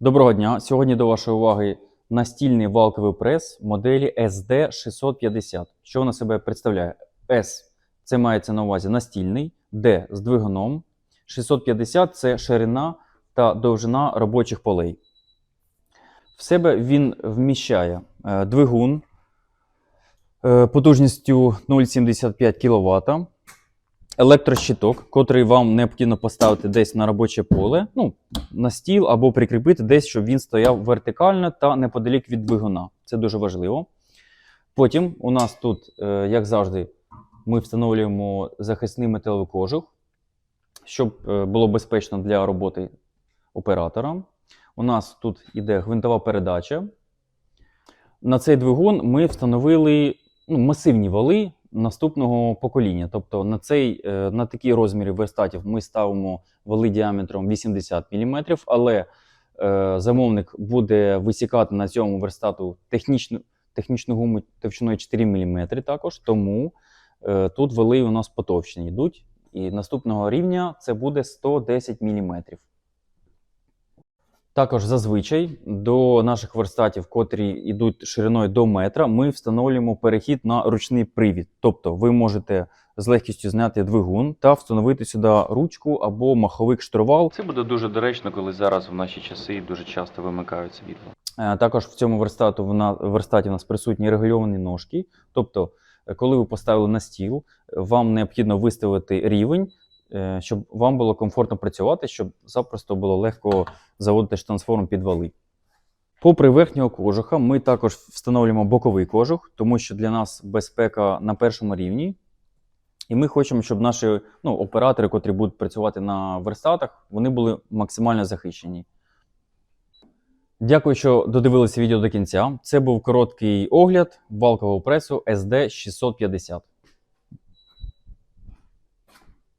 Доброго дня! Сьогодні до вашої уваги настільний валковий прес моделі SD650. Що вона себе представляє? S це мається на увазі настільний, D з двигуном, 650 це ширина та довжина робочих полей. В себе він вміщає е, двигун е, потужністю 0,75 кВт, електрощиток, котрий вам необхідно поставити десь на робоче поле, ну, на стіл або прикріпити десь, щоб він стояв вертикально та неподалік від двигуна. Це дуже важливо. Потім у нас тут, е, як завжди, ми встановлюємо захисний металевий кожух, щоб е, було безпечно для роботи оператора. У нас тут іде гвинтова передача. На цей двигун ми встановили ну, масивні вали наступного покоління. Тобто на, цей, е, на такі розміри верстатів ми ставимо вали діаметром 80 мм, але е, замовник буде висікати на цьому верстату технічну, технічну гуму товщиною 4 мм також, тому е, тут вали у нас потовщені йдуть. І наступного рівня це буде 110 мм. Також зазвичай до наших верстатів, котрі йдуть шириною до метра, ми встановлюємо перехід на ручний привід. Тобто ви можете з легкістю зняти двигун та встановити сюди ручку або маховик штурвал. Це буде дуже доречно, коли зараз в наші часи дуже часто вимикають світло. Е, Також в цьому верстату в верстаті у нас присутні регульовані ножки. Тобто, е, коли ви поставили на стіл, вам необхідно виставити рівень, щоб вам було комфортно працювати, щоб запросто було легко заводити штансформ під вали. Попри верхнього кожуха, ми також встановлюємо боковий кожух, тому що для нас безпека на першому рівні. І ми хочемо, щоб наші ну, оператори, котрі будуть працювати на верстатах, вони були максимально захищені. Дякую, що додивилися відео до кінця. Це був короткий огляд валкового пресу SD650.